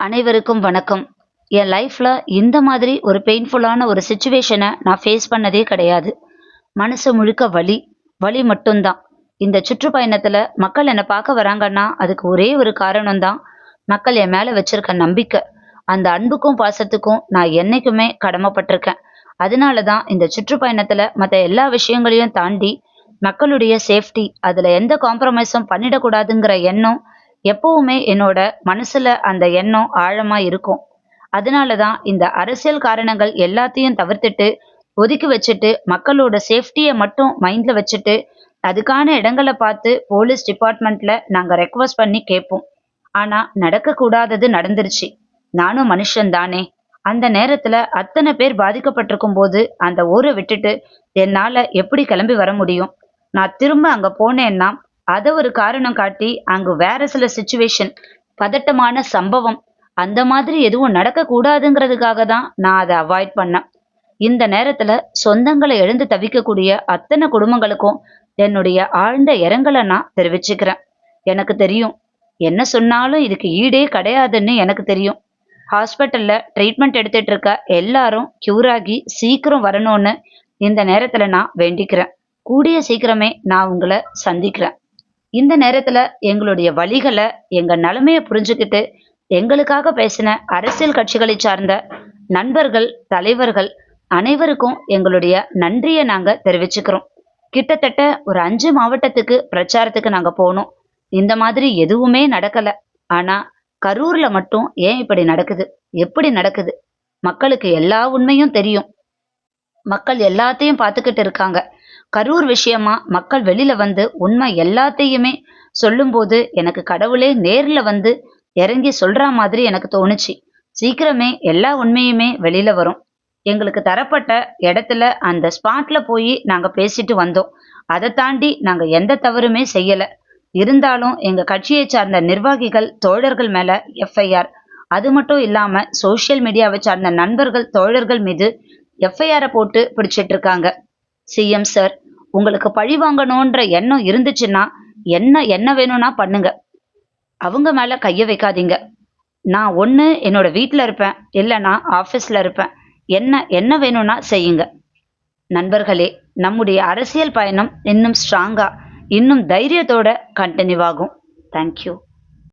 அனைவருக்கும் வணக்கம். என் லைஃப்பில் இந்த மாதிரி ஒரு பெயின்ஃபுல்லான ஒரு சுச்சுவேஷனை நான் ஃபேஸ் பண்ணதே கிடையாது. மனசு முழுக்க வலி. வலி மட்டும்தான். இந்த சுற்றுப்பயணத்தில் மக்கள் என்னை பார்க்க வராங்கன்னா அதுக்கு ஒரே ஒரு காரணம்தான் மக்கள் என் மேலே வச்சிருக்க நம்பிக்கை. அந்த அன்புக்கும் பாசத்துக்கும் நான் என்னைக்குமே கடமைப்பட்டிருக்கேன். அதனால தான் இந்த சுற்றுப்பயணத்தில் மற்ற எல்லா விஷயங்களையும் தாண்டி மக்களுடைய சேஃப்டி அதில் எந்த காம்ப்ரமைஸும் பண்ணிடக்கூடாதுங்கிற எண்ணம் எப்பவுமே என்னோட மனசுல அந்த எண்ணம் ஆழமா இருக்கும். அதனால தான் இந்த அரசியல் காரணங்கள் எல்லாத்தையும் தவிர்த்துட்டு ஒதுக்கி வச்சுட்டு மக்களோட சேஃப்டியை மட்டும் மைண்ட்ல வச்சுட்டு அதுக்கான இடங்களை பார்த்து போலீஸ் டிபார்ட்மெண்ட்ல நாங்க ரெக்வஸ்ட் பண்ணி கேட்போம். ஆனா நடக்கக்கூடாதது நடந்துருச்சு. நானும் மனுஷன் தானே அந்த நேரத்துல அத்தனை பேர் பாதிக்கப்பட்டிருக்கும் போது அந்த ஊரை விட்டுட்டு என்னால எப்படி கிளம்பி வர முடியும்? நான் திரும்ப அங்க போனேன்னா அதை ஒரு காரணம் காட்டி அங்கு வேற சில சுச்சுவேஷன் பதட்டமான சம்பவம் அந்த மாதிரி எதுவும் நடக்கக்கூடாதுங்கிறதுக்காக தான் நான் அதை அவாய்ட் பண்ணேன். இந்த நேரத்துல சொந்தங்களை எழுந்து தவிக்கக்கூடிய அத்தனை குடும்பங்களுக்கும் என்னுடைய ஆழ்ந்த இரங்கலை நான் தெரிவிச்சுக்கிறேன். எனக்கு தெரியும் என்ன சொன்னாலும் இதுக்கு ஈடே கிடையாதுன்னு எனக்கு தெரியும். ஹாஸ்பிட்டல்ல ட்ரீட்மெண்ட் எடுத்துட்டு இருக்க எல்லாரும் கியூர் ஆகி சீக்கிரம் வரணும்னு இந்த நேரத்துல நான் வேண்டிக்கிறேன். கூடிய சீக்கிரமே நான் உங்களை சந்திக்கிறேன். இந்த நேரத்துல எங்களுடைய வழிகளை எங்க நிலைமைய புரிஞ்சுக்கிட்டு எங்களுக்காக பேசின அரசியல் கட்சிகளை சார்ந்த நண்பர்கள் தலைவர்கள் அனைவருக்கும் எங்களுடைய நன்றியை நாங்க தெரிவிச்சுக்கிறோம். கிட்டத்தட்ட ஒரு அஞ்சு மாவட்டத்துக்கு பிரச்சாரத்துக்கு நாங்க போனோம். இந்த மாதிரி எதுவுமே நடக்கல. ஆனா கரூர்ல மட்டும் ஏன் இப்படி நடக்குது? எப்படி நடக்குது? மக்களுக்கு எல்லா உண்மையும் தெரியும். மக்கள் எல்லாத்தையும் பார்த்துக்கிட்டு இருக்காங்க. கரூர் விஷயமா மக்கள் வெளியில வந்து உண்மை எல்லாத்தையுமே சொல்லும்போது எனக்கு கடவுளே நேர்ல வந்து இறங்கி சொல்ற மாதிரி எனக்கு தோணுச்சு. சீக்கிரமே எல்லா உண்மையுமே வெளியில வரும். எங்களுக்கு தரப்பட்ட இடத்துல அந்த ஸ்பாட்ல போய் நாங்க பேசிட்டு வந்தோம். அதை தாண்டி நாங்க எந்த தவறுமே செய்யல. இருந்தாலும் எங்க கட்சியை சார்ந்த நிர்வாகிகள் தோழர்கள் மேல எஃப்ஐஆர் அது மட்டும் இல்லாம சோசியல் மீடியாவை சார்ந்த நண்பர்கள் தோழர்கள் மீது எஃப்ஐஆரை போட்டு பிடிச்சிட்டு இருக்காங்க. சிஎம் சார் உங்களுக்கு பழி வாங்கணுன்ற எண்ணம் இருந்துச்சுன்னா என்ன என்ன வேணும்னா பண்ணுங்க. அவங்க மேல கைய வைக்காதீங்க. நான் ஒன்று என்னோட வீட்டில் இருப்பேன் இல்லைன்னா ஆஃபீஸில் இருப்பேன். என்ன என்ன வேணும்னா செய்யுங்க. நண்பர்களே நம்முடைய அரசியல் பயணம் இன்னும் ஸ்ட்ராங்காக இன்னும் தைரியத்தோட கண்டினியூ ஆகும் தேங்க்யூ